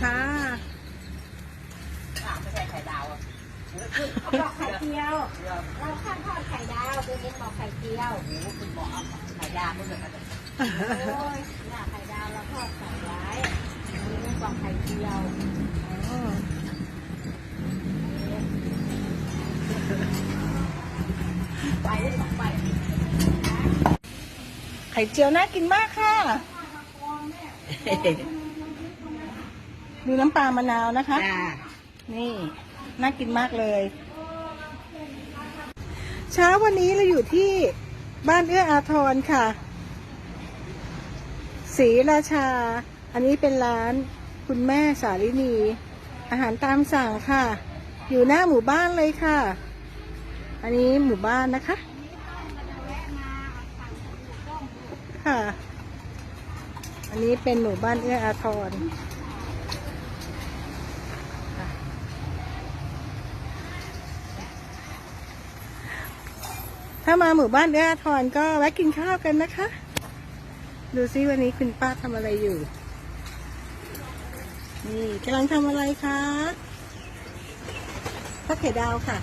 ค่ะไม่ใช่ไข่ดาวอะบอกไข่เจียว เราข้างทอดไข่ดาวตัวนี้บอกไข่เจียวโอ้โหคุณบอกเอาไข่ดาวมันเหมือนกันโอ้ยน่าไข่ดาวเราทอดใส่ไว้ตัวนี้บอกไข่เจียวอ๋อไปได้สองใบไข่เจียวน่ากินมากค่ะ ดูน้ำปลามะนาวนะคะ จ้านี่ น่ากินมากเลย เช้าวันนี้เราอยู่ที่บ้านเอื้ออาทรค่ะศรีราชา อันนี้เป็นร้านคุณแม่สาลินี อาหารตามสั่งค่ะ อยู่หน้าหมู่บ้านเลยค่ะ อันนี้หมู่บ้านนะคะ ค่ะ อันนี้เป็นหมู่บ้านเอื้ออาทร ถ้ามาหมู่บ้านเอื้ออาทรก็แวะกินข้าวกันนะคะ ดูซิวันนี้คุณป้าทำอะไรอยู่ นี่กำลังทำอะไรคะพักไข่ดาวค่ะ